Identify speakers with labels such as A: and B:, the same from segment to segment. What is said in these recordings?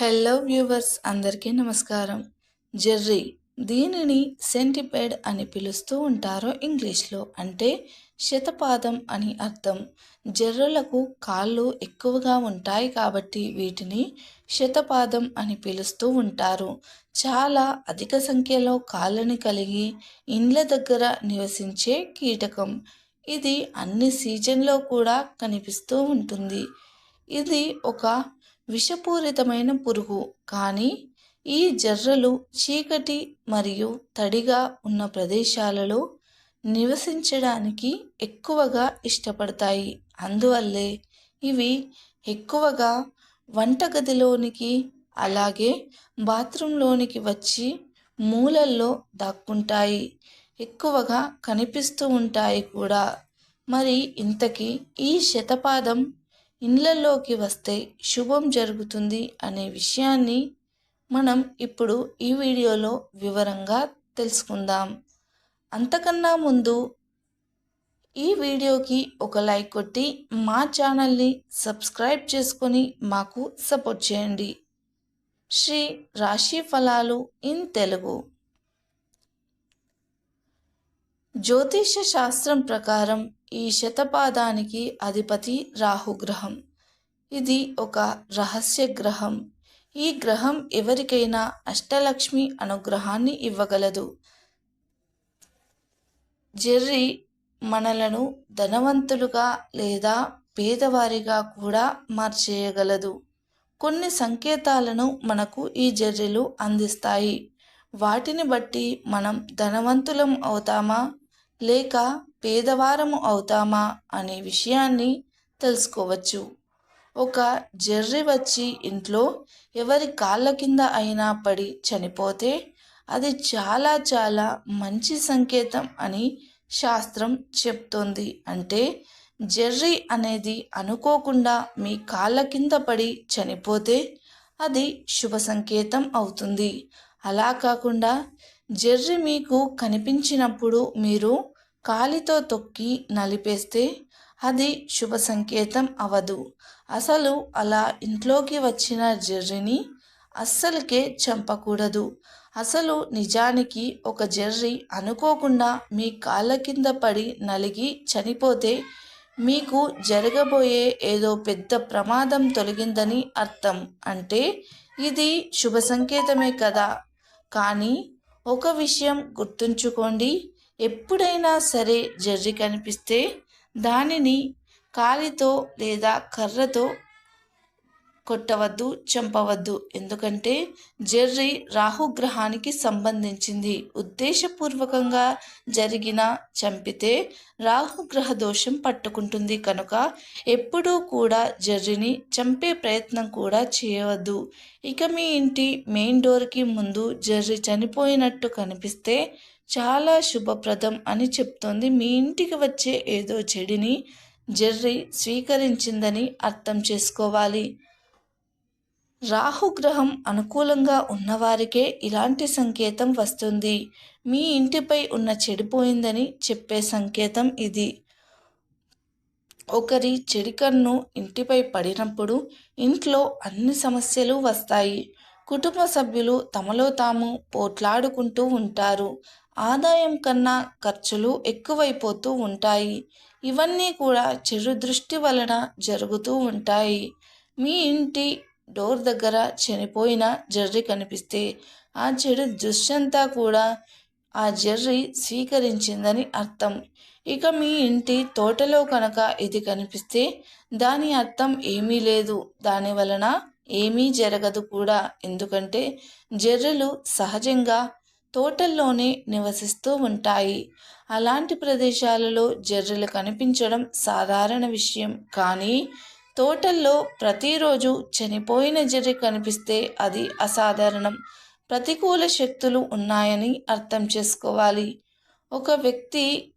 A: Hello viewers అందరికీ నమస్కారం. Jerry దీనిని సెంటిపేడ్ అని పిలుస్తూ ఉంటారు ఇంగ్లీష్లో అంటే శతపాదం అని అర్థం. జర్రలకు కాళ్ళు ఎక్కువగా ఉంటాయి కాబట్టి వీటిని శతపాదం అని పిలుస్తూ ఉంటారు. చాలా అధిక సంఖ్యలో కాళ్ళని కలిగి ఇండ్ల దగ్గర నివసించే కీటకం. ఇది అన్ని సీజన్లో కూడా కనిపిస్తూ ఉంటుంది. ఇది ఒక విషపూరితమైన పురుగు. కానీ ఈ జర్రలు చీకటి మరియు తడిగా ఉన్న ప్రదేశాలలో నివసించడానికి ఎక్కువగా ఇష్టపడతాయి. అందువల్లే ఇవి ఎక్కువగా వంటగదిలోనికి అలాగే బాత్రూంలోనికి వచ్చి మూలల్లో దాక్కుంటాయి. ఎక్కువగా కనిపిస్తూ ఉంటాయి కూడా. మరి ఇంతకీ ఈ శతపాదం ఇండ్లలోకి వస్తే శుభం జరుగుతుంది అనే విషయాన్ని మనం ఇప్పుడు ఈ వీడియోలో వివరంగా తెలుసుకుందాం. అంతకన్నా ముందు ఈ వీడియోకి ఒక లైక్ కొట్టి మా ఛానల్ని సబ్స్క్రైబ్ చేసుకొని మాకు సపోర్ట్ చేయండి. శ్రీ రాశి ఫలాలు ఇన్ తెలుగు. జ్యోతిష శాస్త్రం ప్రకారం ఈ శతపాదానికి అధిపతి రాహుగ్రహం. ఇది ఒక రహస్య గ్రహం. ఈ గ్రహం ఎవరికైనా అష్టలక్ష్మి అనుగ్రహాన్ని ఇవ్వగలదు. జెర్రీ మనలను ధనవంతులుగా లేదా పేదవారిగా కూడా మార్చేయగలదు. కొన్ని సంకేతాలను మనకు ఈ జర్రెలు అందిస్తాయి. వాటిని బట్టి మనం ధనవంతులం అవుతామా? లేక పేదవారము అవుతామా అనే విషయాన్ని తెలుసుకోవచ్చు. ఒక జర్రి వచ్చి ఇంట్లో ఎవరి కాళ్ళ కింద అయినా పడి చనిపోతే అది చాలా చాలా మంచి సంకేతం అని శాస్త్రం చెప్తోంది. అంటే జెర్రీ అనేది అనుకోకుండా మీ కాళ్ళ కింద పడి చనిపోతే అది శుభ సంకేతం అవుతుంది. అలా కాకుండా జెర్రీ మీకు కనిపించినప్పుడు మీరు కాలితో తొక్కి నలిపేస్తే అది శుభ సంకేతం అవదు. అసలు అలా ఇంట్లోకి వచ్చిన జర్రిని అస్సలకే చంపకూడదు. అసలు నిజానికి ఒక జర్రి అనుకోకుండా మీ కాళ్ళ కింద పడి నలిగి చనిపోతే మీకు జరగబోయే ఏదో పెద్ద ప్రమాదం తొలగిందని అర్థం. అంటే ఇది శుభ సంకేతమే కదా. కానీ ఒక విషయం గుర్తుంచుకోండి. ఎప్పుడైనా సరే జర్రి కనిపిస్తే దానిని కాలితో లేదా కర్రతో కొట్టవద్దు చంపవద్దు. ఎందుకంటే జర్రి రాహుగ్రహానికి సంబంధించింది. ఉద్దేశపూర్వకంగా జరిగిన చంపితే రాహుగ్రహ దోషం పట్టుకుంటుంది. కనుక ఎప్పుడూ కూడా జర్రిని చంపే ప్రయత్నం కూడా చేయవద్దు. ఇక మీ ఇంటి మెయిన్ డోర్కి ముందు జర్రి చనిపోయినట్టు కనిపిస్తే చాలా శుభప్రదం అని చెప్తోంది. మీ ఇంటికి వచ్చే ఏదో చెడిని జెర్రీ స్వీకరించిందని అర్థం చేసుకోవాలి. రాహుగ్రహం అనుకూలంగా ఉన్నవారికే ఇలాంటి సంకేతం వస్తుంది. మీ ఇంటిపై ఉన్న చెడిపోయిందని చెప్పే సంకేతం ఇది. ఒకరి చెడికన్ను ఇంటిపై పడినప్పుడు ఇంట్లో అన్ని సమస్యలు వస్తాయి. కుటుంబ సభ్యులు తమలో తాము పోట్లాడుకుంటూ ఉంటారు. ఆదాయం కన్నా ఖర్చులు ఎక్కువైపోతూ ఉంటాయి. ఇవన్నీ కూడా చెడు దృష్టి వలన జరుగుతూ ఉంటాయి. మీ ఇంటి డోర్ దగ్గర చనిపోయిన జర్రి కనిపిస్తే ఆ చెడు దృశ్యంతా కూడా ఆ జర్రి స్వీకరించిందని అర్థం. ఇక మీ ఇంటి తోటలో కనుక ఇది కనిపిస్తే దాని అర్థం ఏమీ లేదు. దాని వలన ఏమీ జరగదు కూడా. ఎందుకంటే జర్రెలు సహజంగా తోటల్లోనే నివసిస్తూ ఉంటాయి. అలాంటి ప్రదేశాలలో జర్రెలు కనిపించడం సాధారణ విషయం. కానీ తోటల్లో ప్రతిరోజు చనిపోయిన జర్రి కనిపిస్తే అది అసాధారణం. ప్రతికూల శక్తులు ఉన్నాయని అర్థం చేసుకోవాలి. ఒక వ్యక్తి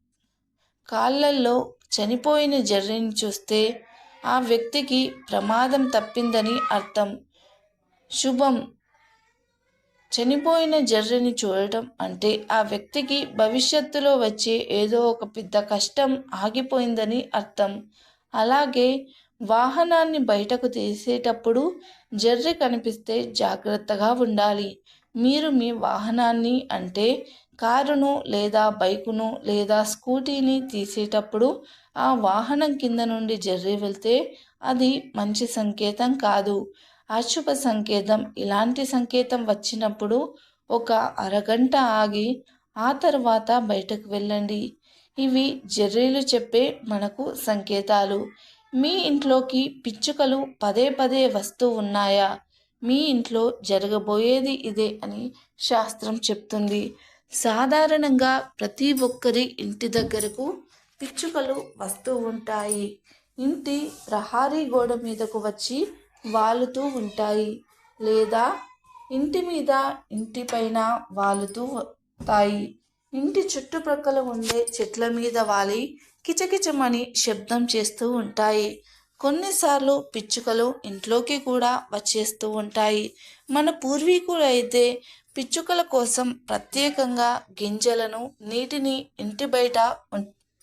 A: కాళ్ళల్లో చనిపోయిన జర్రిని చూస్తే ఆ వ్యక్తికి ప్రమాదం తప్పిందని అర్థం. శుభం. చనిపోయిన జర్రిని చూడటం అంటే ఆ వ్యక్తికి భవిష్యత్తులో వచ్చే ఏదో ఒక పెద్ద కష్టం ఆగిపోయిందని అర్థం. అలాగే వాహనాన్ని బయటకు తీసేటప్పుడు జర్రి కనిపిస్తే జాగ్రత్తగా ఉండాలి. మీరు మీ వాహనాన్ని అంటే కారును లేదా బైకును లేదా స్కూటీని తీసేటప్పుడు ఆ వాహనం కింద నుండి జర్రి వెళ్తే అది మంచి సంకేతం కాదు. అశుభ సంకేతం. ఇలాంటి సంకేతం వచ్చినప్పుడు ఒక అరగంట ఆగి ఆ తర్వాత బయటకు వెళ్ళండి. ఇవి జర్రీలు చెప్పే మనకు సంకేతాలు. మీ ఇంట్లోకి పిచ్చుకలు పదే పదే వస్తూ ఉన్నాయా? మీ ఇంట్లో జరగబోయేది ఇదే అని శాస్త్రం చెప్తుంది. సాధారణంగా ప్రతి ఒక్కరి ఇంటి దగ్గరకు పిచ్చుకలు వస్తూ ఉంటాయి. ఇంటి ప్రహారీ గోడ మీదకు వచ్చి వాలుతూ ఉంటాయి లేదా ఇంటి మీద ఇంటి పైన వాలుతూ ఉంటాయి. ఇంటి చుట్టుప్రక్కల ఉండే చెట్ల మీద వాలి కిచకిచమని శబ్దం చేస్తూ ఉంటాయి. కొన్నిసార్లు పిచ్చుకలు ఇంట్లోకి కూడా వచ్చేస్తూ ఉంటాయి. మన పూర్వీకులు అయితే పిచ్చుకల కోసం ప్రత్యేకంగా గింజలను నీటిని ఇంటి బయట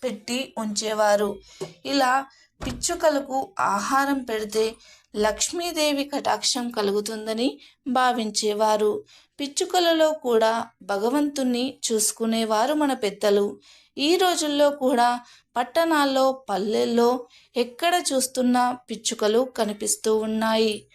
A: పెట్టి ఉంచేవారు. ఇలా పిచ్చుకలకు ఆహారం పెడితే లక్ష్మీదేవి కటాక్షం కలుగుతుందని భావించేవారు. పిచ్చుకలలో కూడా భగవంతుణ్ణి చూసుకునేవారు మన పెద్దలు. ఈ రోజుల్లో కూడా పట్టణాల్లో పల్లెల్లో ఎక్కడ చూస్తున్నా పిచ్చుకలు కనిపిస్తూ ఉన్నాయి.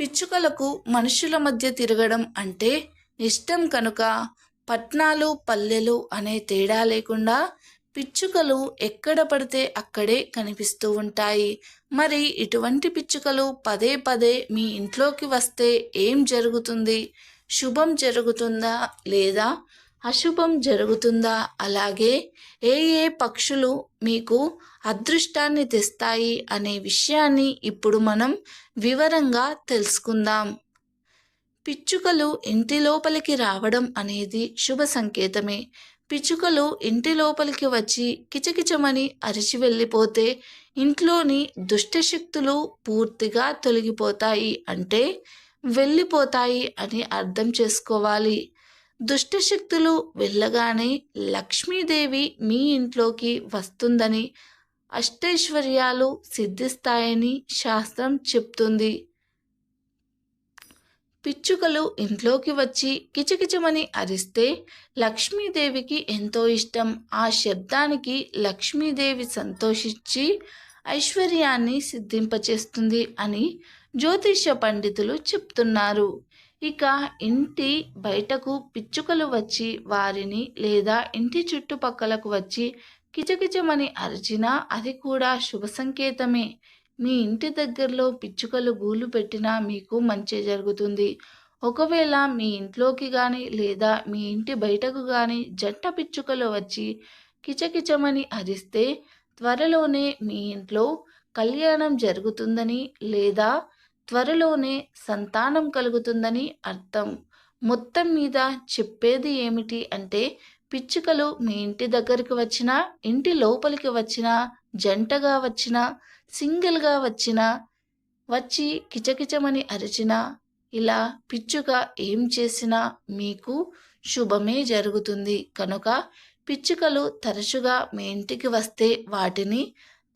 A: పిచ్చుకలకు మనుషుల మధ్య తిరగడం అంటే ఇష్టం కనుక పట్నాలు పల్లెలు అనే తేడా లేకుండా పిచ్చుకలు ఎక్కడ పడితే అక్కడే కనిపిస్తూ ఉంటాయి. మరి ఇటువంటి పిచ్చుకలు పదే పదే మీ ఇంట్లోకి వస్తే ఏం జరుగుతుంది? శుభం జరుగుతుందా లేదా? అశుభం జరుగుతుందా? అలాగే ఏ ఏ పక్షులు మీకు అదృష్టాన్ని తెస్తాయి అనే విషయాన్ని ఇప్పుడు మనం వివరంగా తెలుసుకుందాం. పిచ్చుకలు ఇంటి లోపలికి రావడం అనేది శుభ సంకేతమే. పిచ్చుకలు ఇంటి లోపలికి వచ్చి కిచకిచమని అరిచి వెళ్ళిపోతే ఇంట్లోని దుష్టశక్తులు పూర్తిగా తొలగిపోతాయి అంటే వెళ్ళిపోతాయి అని అర్థం చేసుకోవాలి. దుష్టశక్తులు వెళ్ళగానే లక్ష్మీదేవి మీ ఇంట్లోకి వస్తుందని అష్టైశ్వర్యాలు సిద్ధిస్తాయని శాస్త్రం చెప్తుంది. పిచ్చుకలు ఇంట్లోకి వచ్చి కిచకిచమని అరిస్తే లక్ష్మీదేవికి ఎంతో ఇష్టం. ఆ శబ్దానికి లక్ష్మీదేవి సంతోషించి ఐశ్వర్యాన్ని సిద్ధింపచేస్తుంది అని జ్యోతిష పండితులు చెప్తున్నారు. ఇక ఇంటి బయటకు పిచ్చుకలు వచ్చి వారిని లేదా ఇంటి చుట్టుపక్కలకు వచ్చి కిచకిచమని అరిచినా అది కూడా శుభ సంకేతమే. మీ ఇంటి దగ్గరలో పిచ్చుకలు గూళ్ళు పెట్టినా మీకు మంచి జరుగుతుంది. ఒకవేళ మీ ఇంట్లోకి కానీ లేదా మీ ఇంటి బయటకు కానీ జంట పిచ్చుకలు వచ్చి కిచకిచమని అరిస్తే త్వరలోనే మీ ఇంట్లో కళ్యాణం జరుగుతుందని లేదా త్వరలోనే సంతానం కలుగుతుందని అర్థం. మొత్తం మీద చెప్పేది ఏమిటి అంటే పిచ్చుకలు మీ ఇంటి దగ్గరికి వచ్చినా ఇంటి లోపలికి వచ్చినా జంటగా వచ్చినా సింగిల్గా వచ్చినా వచ్చి కిచకిచమని అరిచినా ఇలా పిచ్చుక ఏం చేసినా మీకు శుభమే జరుగుతుంది. కనుక పిచ్చుకలు తరచుగా మీ ఇంటికి వస్తే వాటిని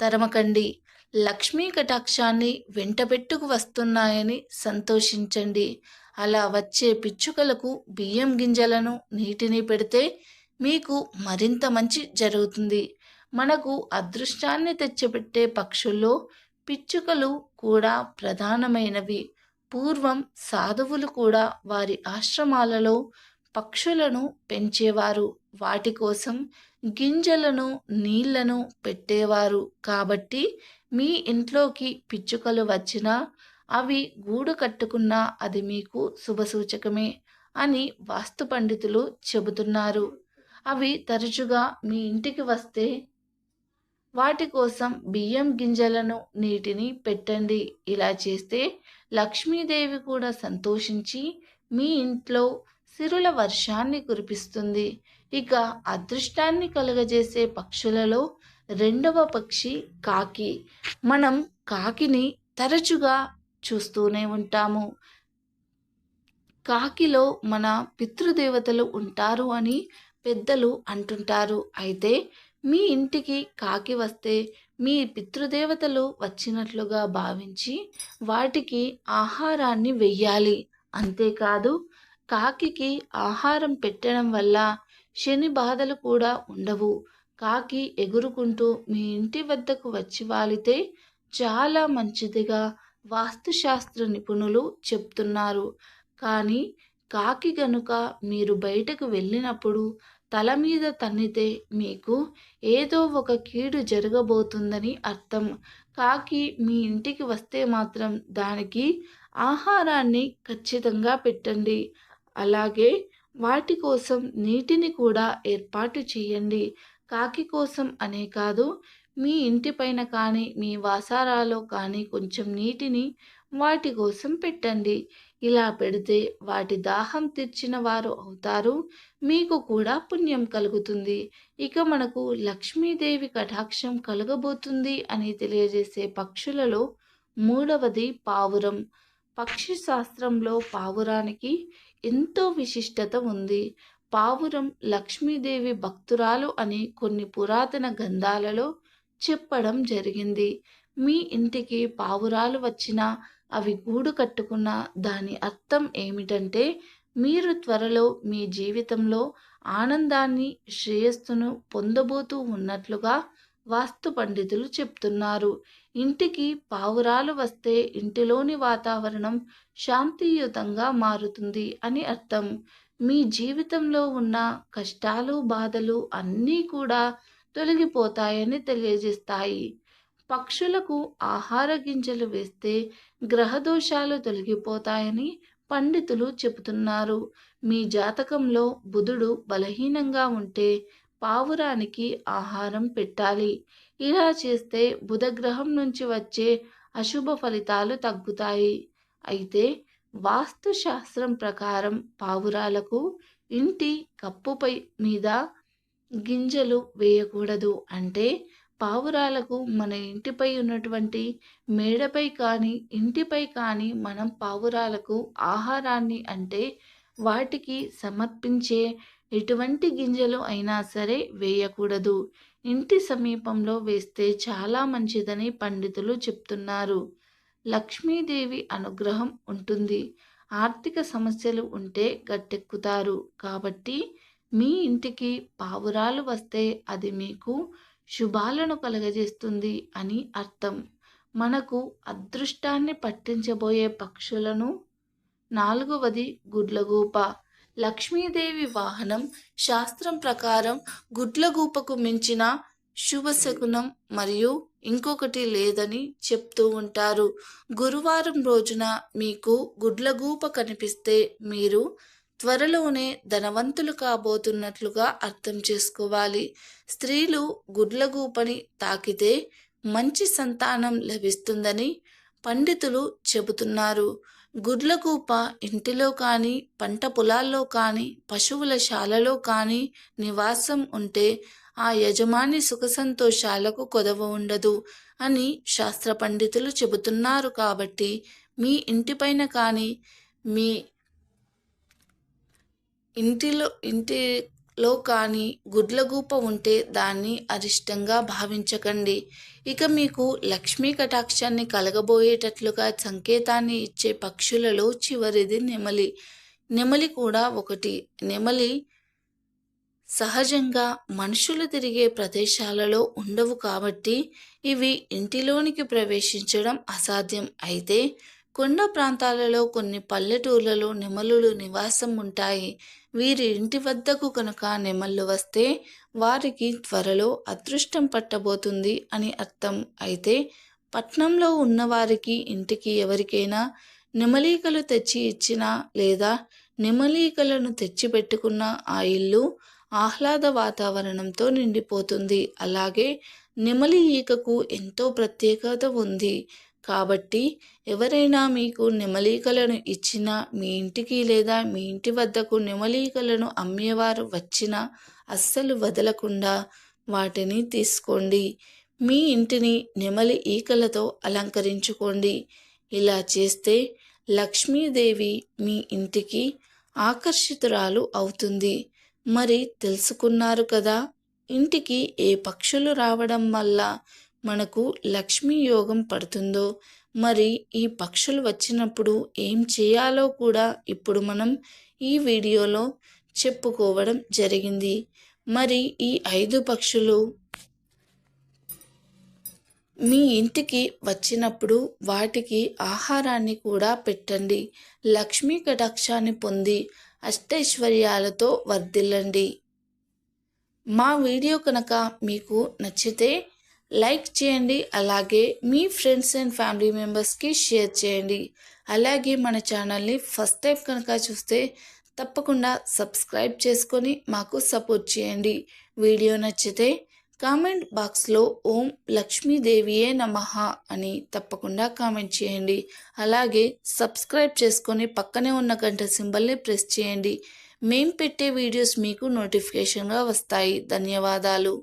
A: తరమకండి. లక్ష్మీ కటాక్షాన్ని వెంటబెట్టుకు వస్తున్నాయని సంతోషించండి. అలా వచ్చే పిచ్చుకలకు బియ్యం గింజలను నీటిని పెడితే మీకు మరింత మంచి జరుగుతుంది. మనకు అదృష్టాన్ని తెచ్చిపెట్టే పక్షుల్లో పిచ్చుకలు కూడా ప్రధానమైనవి. పూర్వం సాధువులు కూడా వారి ఆశ్రమాలలో పక్షులను పెంచేవారు. వాటి కోసం గింజలను నీళ్ళను పెట్టేవారు. కాబట్టి మీ ఇంట్లోకి పిచ్చుకలు వచ్చినా అవి గూడు కట్టుకున్నా అది మీకు శుభసూచకమే అని వాస్తు పండితులు చెబుతున్నారు. అవి తరచుగా మీ ఇంటికి వస్తే వాటి కోసం బియ్యం గింజలను నీటిని పెట్టండి. ఇలా చేస్తే లక్ష్మీదేవి కూడా సంతోషించి మీ ఇంట్లో సిరుల వర్షాన్ని కురిపిస్తుంది. ఇక అదృష్టాన్ని కలుగజేసే పక్షులలో రెండవ పక్షి కాకి. మనం కాకిని తరచుగా చూస్తూనే ఉంటాము. కాకిలో మన పితృదేవతలు ఉంటారు అని పెద్దలు అంటుంటారు. అయితే మీ ఇంటికి కాకి వస్తే మీ పితృదేవతలు వచ్చినట్లుగా భావించి వాటికి ఆహారాన్ని వెయ్యాలి. అంతేకాదు కాకి ఆహారం పెట్టడం వల్ల శని బాధలు కూడా ఉండవు. కాకి ఎగురుకుంటూ మీ ఇంటి వద్దకు వచ్చి వాలితే చాలా మంచిదిగా వాస్తుశాస్త్ర నిపుణులు చెప్తున్నారు. కానీ కాకి గనుక మీరు బయటకు వెళ్ళినప్పుడు తల మీద తన్నితే మీకు ఏదో ఒక కీడు జరగబోతుందని అర్థం. కాకి మీ ఇంటికి వస్తే మాత్రం దానికి ఆహారాన్ని ఖచ్చితంగా పెట్టండి. అలాగే వాటి కోసం నీటిని కూడా ఏర్పాటు చేయండి. కాకి కోసం అనే కాదు మీ ఇంటి పైన కానీ మీ వాసారాలో కానీ కొంచెం నీటిని వాటి కోసం పెట్టండి. ఇలా పెడితే వాటి దాహం తీర్చిన వారు అవుతారు. మీకు కూడా పుణ్యం కలుగుతుంది. ఇక మనకు లక్ష్మీదేవి కటాక్షం కలగబోతుంది అని తెలియజేసే పక్షులలో మూడవది పావురం. పక్షి శాస్త్రంలో పావురానికి ఎంతో విశిష్టత ఉంది. పావురం లక్ష్మీదేవి భక్తురాలు అని కొన్ని పురాతన గ్రంథాలలో చెప్పడం జరిగింది. మీ ఇంటికి పావురాలు వచ్చినా అవి గూడు కట్టుకున్న దాని అర్థం ఏమిటంటే మీరు త్వరలో మీ జీవితంలో ఆనందాన్ని శ్రేయస్సును పొందబోతూ ఉన్నట్లుగా వాస్తు పండితులు చెప్తున్నారు. ఇంటికి పావురాలు వస్తే ఇంటిలోని వాతావరణం శాంతియుతంగా మారుతుంది అని అర్థం. మీ జీవితంలో ఉన్న కష్టాలు బాధలు అన్నీ కూడా తొలగిపోతాయని తెలియజేస్తాయి. పక్షులకు ఆహార గింజలు వేస్తే గ్రహదోషాలు తొలగిపోతాయని పండితులు చెబుతున్నారు. మీ జాతకంలో బుధుడు బలహీనంగా ఉంటే పావురానికి ఆహారం పెట్టాలి. ఇలా చేస్తే బుధగ్రహం నుంచి వచ్చే అశుభ ఫలితాలు తగ్గుతాయి. అయితే వాస్తు శాస్త్రం ప్రకారం పావురాలకు ఇంటి కప్పుపై మీద గింజలు వేయకూడదు. అంటే పావురాలకు మన ఇంటిపై ఉన్నటువంటి మేడపై కానీ ఇంటిపై కానీ మనం పావురాలకు ఆహారాన్ని అంటే వాటికి సమర్పించే ఎటువంటి గింజలు అయినా సరే వేయకూడదు. ఇంటి సమీపంలో వేస్తే చాలా మంచిదని పండితులు చెప్తున్నారు. లక్ష్మీదేవి అనుగ్రహం ఉంటుంది. ఆర్థిక సమస్యలు ఉంటే గట్టెక్కుతారు. కాబట్టి మీ ఇంటికి పావురాలు వస్తే అది మీకు శుభాలను కలగజేస్తుంది అని అర్థం. మనకు అదృష్టాన్ని పట్టించబోయే పక్షులను నాలుగవది గుడ్లగూప. లక్ష్మీదేవి వాహనం శాస్త్రం ప్రకారం గుడ్లగూపకు మించిన శుభశకునం మరియు ఇంకొకటి లేదని చెప్తూ ఉంటారు. గురువారం రోజున మీకు గుడ్లగూప కనిపిస్తే మీరు త్వరలోనే ధనవంతులు కాబోతున్నట్లుగా అర్థం చేసుకోవాలి. స్త్రీలు గుడ్లగూపని తాకితే మంచి సంతానం లభిస్తుందని పండితులు చెబుతున్నారు. గుడ్లగూప ఇంటిలో కానీ పంట పొలాల్లో కానీ పశువుల శాలలో కానీ నివాసం ఉంటే ఆ యజమాని సుఖ సంతోషాలకు కొదవ ఉండదు అని శాస్త్ర పండితులు చెబుతున్నారు కాబట్టి మీ ఇంటిపైన కానీ మీ ఇంటిలో ఇంటిలో కానీ గుడ్లగూప ఉంటే దాన్ని అరిష్టంగా భావించకండి. ఇక మీకు లక్ష్మీ కటాక్షాన్ని కలగబోయేటట్లుగా సంకేతాన్ని ఇచ్చే పక్షులలో చివరిది నెమలి. నెమలి కూడా ఒకటి. నెమలి సహజంగా మనుషులు తిరిగే ప్రదేశాలలో ఉండవు కాబట్టి ఇవి ఇంటిలోనికి ప్రవేశించడం అసాధ్యం. అయితే కొండ ప్రాంతాలలో కొన్ని పల్లెటూర్లలో నెమలులు నివాసం ఉంటాయి. వీరి ఇంటి వద్దకు కనుక నెమళ్ళు వస్తే వారికి త్వరలో అదృష్టం పట్టబోతుంది అని అర్థం. అయితే పట్నంలో ఉన్నవారికి ఇంటికి ఎవరికైనా నెమలీకలు తెచ్చి ఇచ్చినా లేదా నెమలీకలను తెచ్చిపెట్టుకున్న ఆ ఇల్లు ఆహ్లాద వాతావరణంతో నిండిపోతుంది. అలాగే నెమలి ఈకకు ఎంతో ప్రత్యేకత ఉంది. కాబట్టి ఎవరైనా మీకు నెమలీకలను ఇచ్చినా మీ ఇంటికి లేదా మీ ఇంటి వద్దకు నెమలీకలను అమ్మేవారు వచ్చినా అస్సలు వదలకుండా వాటిని తీసుకోండి. మీ ఇంటిని నెమలి ఈకలతో అలంకరించుకోండి. ఇలా చేస్తే లక్ష్మీదేవి మీ ఇంటికి ఆకర్షితురాలు అవుతుంది. మరి తెలుసుకున్నారు కదా ఇంటికి ఏ పక్షులు రావడం వల్ల మనకు లక్ష్మీ యోగం పడుతుందో మరి ఈ పక్షులు వచ్చినప్పుడు ఏం చేయాలో కూడా ఇప్పుడు మనం ఈ వీడియోలో చెప్పుకోవడం జరిగింది. మరి ఈ ఐదు పక్షులు మీ ఇంటికి వచ్చినప్పుడు వాటికి ఆహారాన్ని కూడా పెట్టండి. లక్ష్మీ కటాక్షాన్ని పొంది అష్టైశ్వర్యాలతో వర్ధిల్లండి. మా వీడియో కనుక మీకు నచ్చితే లైక్ చేయండి అలాగే మీ ఫ్రెండ్స్ అండ్ ఫ్యామిలీ మెంబర్స్కి షేర్ చేయండి. అలాగే మన ఛానల్ని ఫస్ట్ టైం కనుక చూస్తే తప్పకుండా సబ్స్క్రైబ్ చేసుకొని మాకు సపోర్ట్ చేయండి. వీడియో నచ్చితే కామెంట్ బాక్స్లో ఓం లక్ష్మీదేవియే నమః అని తప్పకుండా కామెంట్ చేయండి. అలాగే సబ్స్క్రైబ్ చేసుకొని పక్కనే ఉన్న గంట సింబల్ని ప్రెస్ చేయండి. మేం పెట్టే వీడియోస్ మీకు నోటిఫికేషన్గా వస్తాయి. ధన్యవాదాలు.